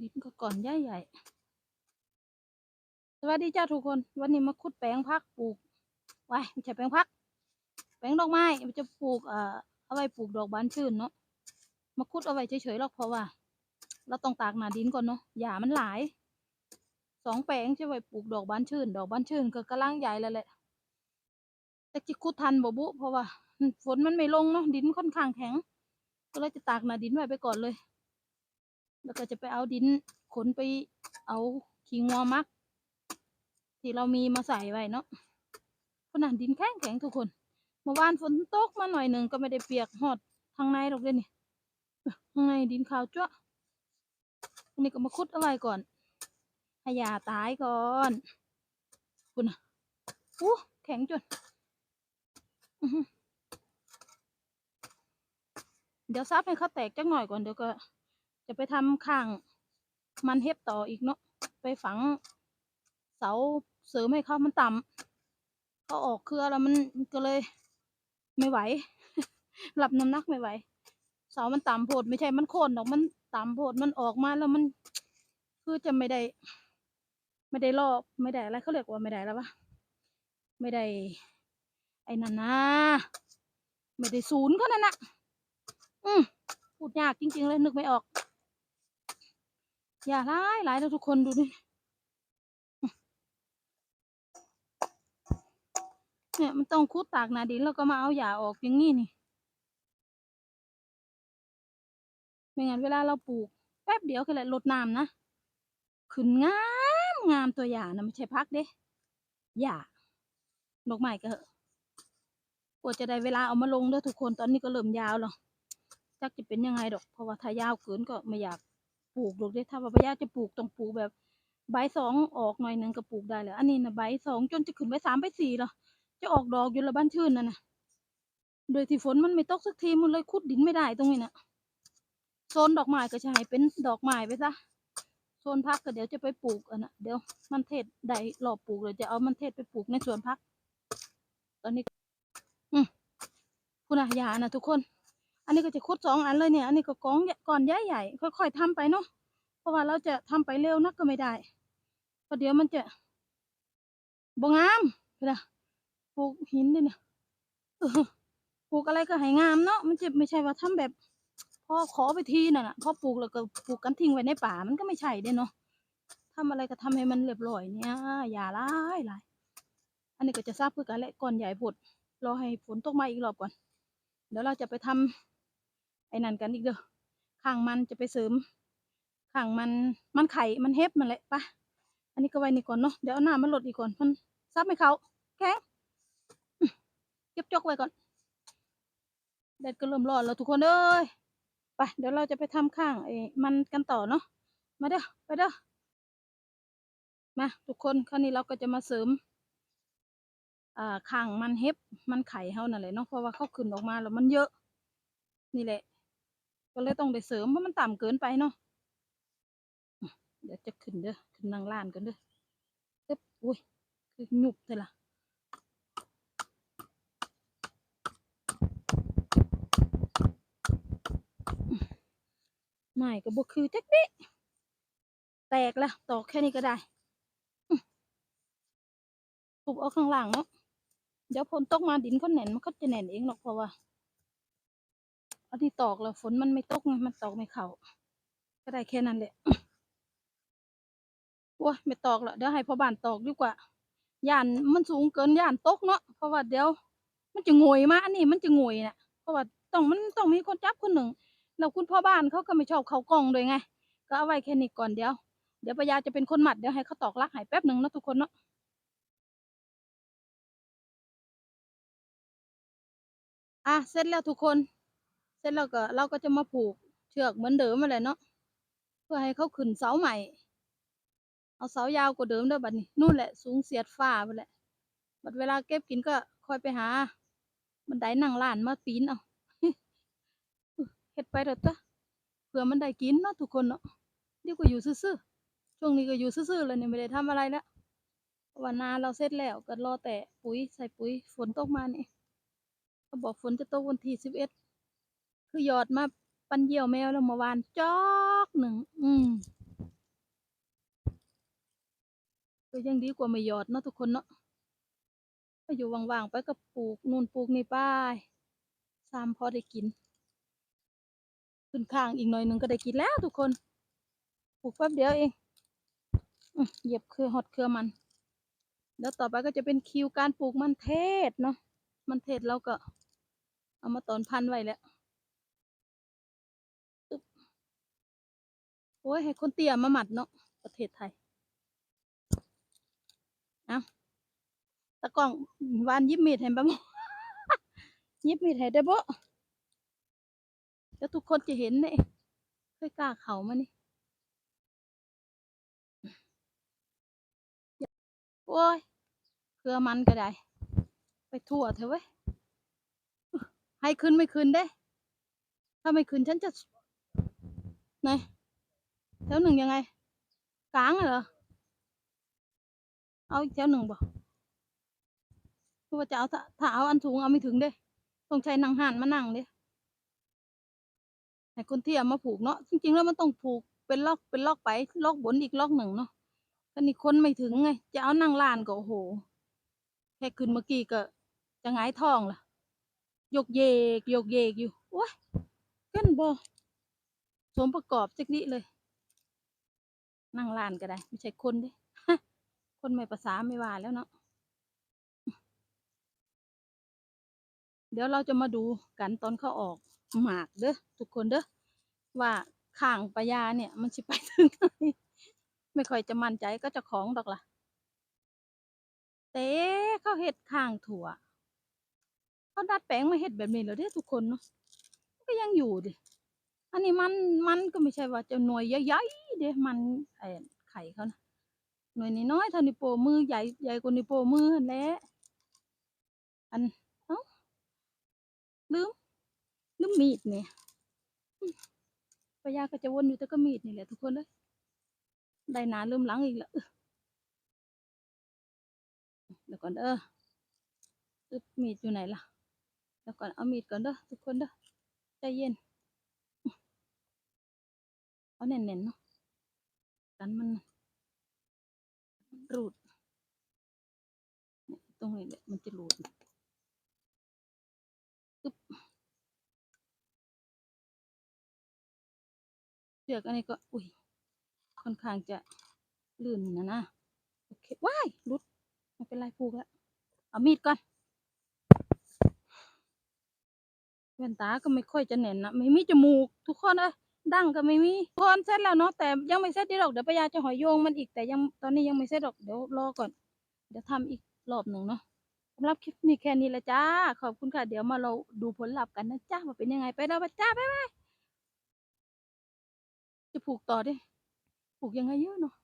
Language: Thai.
ดินก็ก่อนใหญ่ใหญ่สวัสดีจ้าทุกคน วันนี้มาขุดแปลงพักปลูกไว้ไม่ใช่แปลงพัก แปลงดอกไม้มันจะปลูกเอ่อเอาไว้ปลูกดอกบานชื่นเนาะมาขุดเอาไว้เฉยๆหรอกเพราะว่า เราต้องตากหนาดินก่อนเนาะหญ้ามันหลายสองแปลงจะไว้ปลูกดอกบานชื่น ดอกบานชื่นก็กำลังใหญ่แล้วแหละแต่จิขุดทันบ่บุเพราะว่าฝนมันไม่ลงเนาะดินค่อนข้างแข็ง ก็เลยจะตากหนาดินไว้ไปก่อนเลย แล้วก็จะไปเอาดินขนไปเอาขี้งัวมัก ที่เรามีมาใส่ไว้เนาะขนาดดินแข็งแข็งทุกคนเมื่อวานฝนตกมาหน่อยหนึ่งก็ไม่ได้เปียกหอดทางในหรอกเด้นี่ข้างในดินขาวจ้วะอันนี้ก็มาคุดอาไว้ก่อนให้ยาตายก่อนคุณน่ะอู้แข็งจนเดี๋ยวซับให้เขาแตกจักหน่อยก่อนเดี๋ยวก็ จะไปทำข้างมันเฮ็บต่ออีกเนาะไปฝังเสาเสริมให้เขามันต่ำเขาออกเครือแล้วมันก็เลยไม่ไหวรับน้ำหนักไม่ไหว เสามันต่ำโพดไม่ใช่มันโค่นดอกมันต่ำโพดมันออกมาแล้วมัน คือจะไม่ได้ ไม่ได้รอบไม่ได้อะไรเขาเรียกว่าไม่ได้แล้ววะไม่ได้ ไอ้นั่นนะไม่ได้ศูนย์เขานั่นนะอืมพูดยากจริง ๆ เลยนึกไม่ออก อย่าร้ายหลายแล้วทุกคนดูดิเนี่ยมันต้องคุดตากนาดินแล้วก็มาเอาหญ้าออกอย่างนี้นี่ไม่งั้นเวลาเราปลูกแป๊บเดียวคือแหละลดน้ำนะขึ้นงามงามตัวหญ้านะไม่ใช่พักเด้หญ้าดอกไม้ก็เหอะกว่าจะได้เวลาเอามาลงเด้อทุกคนตอนนี้ก็เริ่มยาวแล้วจักจะเป็นยังไงดอก เพราะว่าถ้ายาวเกินก็ไม่อยาก ปลูกดอกเด้ถ้าว่าพยาจะปลูกต้องปลูกแบบใบสองออกหน่อยหนึงก็ปลูกได้แล้ว อันนี้นะใบสองจนจะขึ้นใบสามใบสี่แล้วจะออกดอกอยู่ละบ้านชื่นนั่นนะโดยที่ฝนมันไม่ตกสักทีมันเลยขุดดินไม่ได้ตรงนี้นะโซนดอกไม้ก็จะให้เป็นดอกไม้ไปซะโซนพักก็เดี๋ยวจะไปปลูกอันน่ะเดี๋ยวมันเทศได้รอบปลูกเลยวจะเอามันเทศไปปลูกในสวนพัก ตอนนี้ อืมคุณอาหยานะทุกคน อันนี้ก็จะขุดสองอันเลยเนี่ย อันนี้ก็กองก่อนใหญ่ๆค่อยๆทำไปเนาะ เพราะว่าเราจะทำไปเร็วนักก็ไม่ได้เพราะเดี๋ยวมันจะบงามเวลาปลูกหินด้วยนะเออปลูกอะไรก็ให้งามเนาะ มันจะไม่ใช่ว่าทำแบบพอขอไปทีน่ะนะพอปลูกแล้วก็ปลูกกันทิ้งไว้ในป่ามันก็ไม่ใช่เด้เนาะทำอะไรก็ทำให้มันเรียบร้อยเนี่ยอย่าร้ายหลายอันนี้ก็จะทราบคือกันและก่อนใหญ่บดรอให้ฝนตกมาอีกรอบก่อน เดี๋ยวเราจะไปทำ ไอ้นั่นกันอีกเด้อข้างมันจะไปเสริมข้างมันมันไข่มันเฮ็บมันแหละปะอันนี้ก็ไว้นี่ก่อนเนาะเดี๋ยวเอาน้ำมันลดอีกก่อนมันซับไม่เขาแข็งเก็บจกไว้ก่อนแดดก็เริ่มร้อนแล้วทุกคนเอ้ยไปเดี๋ยวเราจะไปทำข้างไอ้มันกันต่อเนาะมาเด้อไปเด้อมาทุกคนคราวนี้เราก็จะมาเสริมอ่าข้างมันเฮ็บมันไข่เฮานั่นแหละเนาะเพราะว่าเขาขึ้นออกมาแล้วมันเยอะ นี่แหละ ก็เลยต้องได้เสริมเพราะมันต่ำเกินไปเนาะเดี๋ยวจะขึ้นเด้อขึ้นนางล้านกันเด้อเอ๊บอุ้ยคือหยุบเลยล่ะไม่ก็บ่คือจักดิแตกแล้วตอกแค่นี้ก็ได้อืมทุบเอาข้างล่างเนาะเดี๋ยวฝนตกมาดินเขาแน่นมันก็จะแน่นเองหรอกเพราะว่า อันที่ตอกแล้วฝนมันไม่ตกไงมันตอกไม่เข้าก็ได้แค่นั้นแหละโอ้ยไม่ตอกละเดี๋ยวให้พ่อบ้านตอกดีกว่าย่านมันสูงเกินย่านตกเนาะเพราะว่าเดี๋ยว มันจะงวยมาอันนี้มันจะงวยน่ะเพราะว่าต้องมันต้องมีคนจับคนหนึ่งแล้วคุณพ่อบ้านเขาก็ไม่ชอบเขากล้องด้วยไง ก็เอาไว้แค่นี้ก่อนเดี๋ยว เดี๋ยวปยาจะเป็นคนหมัดเดี๋ยวให้เขาตอกลักให้แป๊บหนึ่งนะทุกคนเนาะอะเสร็จแล้วทุกคน เสร็จแล้วก็เราก็จะมาผูกเชือกเหมือนเดิมมาแหละเนาะเพื่อให้เขาขึ้นเสาใหม่ เอาเสายาวกว่าเดิมด้อบัดนี้นู่นแหละสูงเสียดฟ้าไปแหละบัดเวลาเก็บกินก็คอยไปหาบันไดนั่งล้านมาปีนเอาเฮ็ดไปเถอะจ้ะเผื่อมันได้กินเนาะทุกคนเนาะเดี๋ยวก็อยู่ซื่อๆช่วงนี้ก็อยู่ซื่อๆเลยเนี่ยไม่ได้ทำอะไรแล้วเพราะว่านาเราเสร็จแล้วก็รอแต่ปุ๋ยใส่ปุ๋ยฝนตกมานี่เขาบอกฝนจะตกวันที่สิบเอ็ด คือหยอดมาปันเยี่ยวแมวแล้วเมื่อวานจอกหนึ่ง อืมก็ยังดีกว่าไม่หยอดเนาะทุกคนเนาะถ้าอยู่ว่างๆไปก็ปลูกนู่นปลูกนี่ป้ายซ้ำพอได้กิน ขึ้นข้างอีกหน่อยหนึ่งก็ได้กินแล้วทุกคน ปลูกแป๊บเดียวเองเหยียบเครือหดเครือมัน แล้วต่อไปก็จะเป็นคิวการปลูกมันเทศเนาะ มันเทศเราก็ เอามาตอนพันไว้แล้ว โอ้ยให้คนเตี้ยมาหมัดเนาะประเทศไทยเอาตะกล้องวานยิบมีดให้บ้างยิบมีดให้ได้บ่แล้วทุกคนจะเห็นเนี่ยเคยกล้าเขามานี่โอ้ยเครือมันก็ได้ ไปทั่วเถอะเว้ยให้ขึ้นไม่ขึ้นเด้ ถ้าไม่ขึ้นฉันจะไหน แถวหนึ่งยังไงกลางอะเหรอเอาอีกแถวหนึ่งบ่คือว่าจะเอาถ้าเอาอันถุงเอาไม่ถึงเด้ต้องใช้นางห่านมานั่งเด้ให้คนเที่ยวมาผูกเนาะจริงๆแล้วมันต้องผูกเป็นล็อกเป็นล็อกไปล็อกบนอีกล็อกหนึ่งเนาะก็นี่คนไม่ถึงไง จะเอานั่งลานก็โอ้โหแค่ขึ้นเมื่อกี้ก็จะหงายท้องละยกเยกยกเยกอยู่โอ้ยกันบ่สมประกอบจักนิเลย นั่งลานก็ได้ ไม่ใช่คนด้คนไม่ภาษาไม่ว่าแล้วเนาะเดี๋ยวเราจะมาดูกันตอนเขาออกหมากเด้อทุกคนเด้อว่าข้างปะยาเนี่ย มันสิไปถึงไหนไม่ค่อยจะมั่นใจก็จะของดอกล่ะเต้เขาเห็ดข้างถั่วเขาดัดแปลงมาเห็ดแบบนี้แล้วเด้อทุกคนเนาะก็ยังอยู่ดิอันนี้มันมันก็ไม่ใช่ว่าจะหน่วยใหญ่ๆ เด้มันไอ้ไข่เขานะหน่วยน้อยเท่านิ้โป้มือใหญ่ใหญ่กว่านิ้โป้มือหั่นแหละอันลืมลืมมีดเนี่ยอืมปยาก็จะวนอยู่แต่ก็มีดนี่แหละทุกคนเลยได้หนาลืมหลังอีกแล้วเดี๋ยวก่อนเด้ออึบมีดอยู่ไหนล่ะเดี๋ยวก่อนเอามีดก่อนเด้อทุกคนเด้อใจเย็นเอาแน่นๆเนาะ กันมันรูดตรงนี้แหละมันจะรูดเชือกอันนี้ก็อุ้ยค่อนข้างจะลื่นนะนะโอเคว้ายหลุดไม่เป็นไรผูกแล้วเอามีดก่อนแว่นตาก็ไม่ค่อยจะแน่นนะไม่มีจมูกทุกคนเอ้ย ดั้งก็ไม่มีทุกคนเสร็จแล้วเนาะแต่ยังไม่เสร็จดีหรอกเดี๋ยวปายาจะหอยโยงมันอีกแต่ยังตอนนี้ยังไม่เสร็จหรอกเดี๋ยวรอก่อน เดี๋ยวทำอีกรอบหนึ่งเนาะสำหรับคลิปนี้แค่นี้ละจ้า ขอบคุณค่ะ เดี๋ยวมาเราดูผลลัพธ์กันนะจ้าว่าเป็นยังไงไปแล้วจ้าบ๊ายบายจะผูกต่อดิผูกยังไงเยอะเนาะ